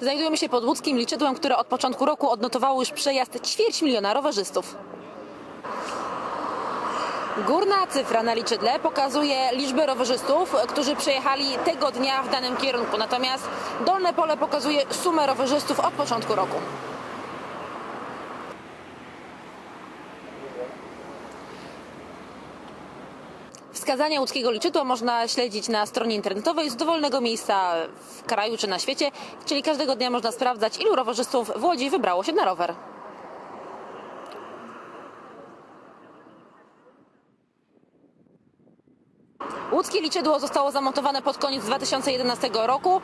Znajdujemy się pod łódzkim liczydłem, które od początku roku odnotowało już przejazd ćwierć miliona rowerzystów. Górna cyfra na liczydle pokazuje liczbę rowerzystów, którzy przejechali tego dnia w danym kierunku. Natomiast dolne pole pokazuje sumę rowerzystów od początku roku. Wskazania łódzkiego liczydła można śledzić na stronie internetowej z dowolnego miejsca w kraju czy na świecie, czyli każdego dnia można sprawdzać, ilu rowerzystów w Łodzi wybrało się na rower. Łódzkie liczydło zostało zamontowane pod koniec 2011 roku.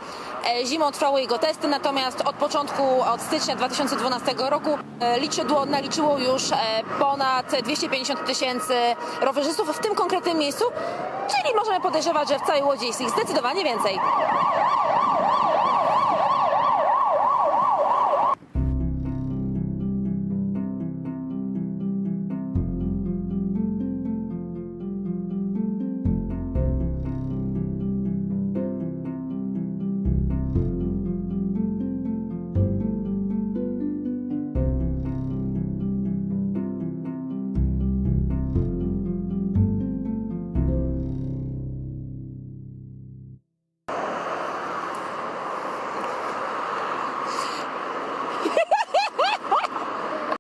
E, Zimą trwały jego testy, natomiast od początku, od stycznia 2012 roku e, liczydło naliczyło już e, ponad 250 tysięcy rowerzystów w tym konkretnym miejscu, czyli możemy podejrzewać, że w całej Łodzi jest ich zdecydowanie więcej.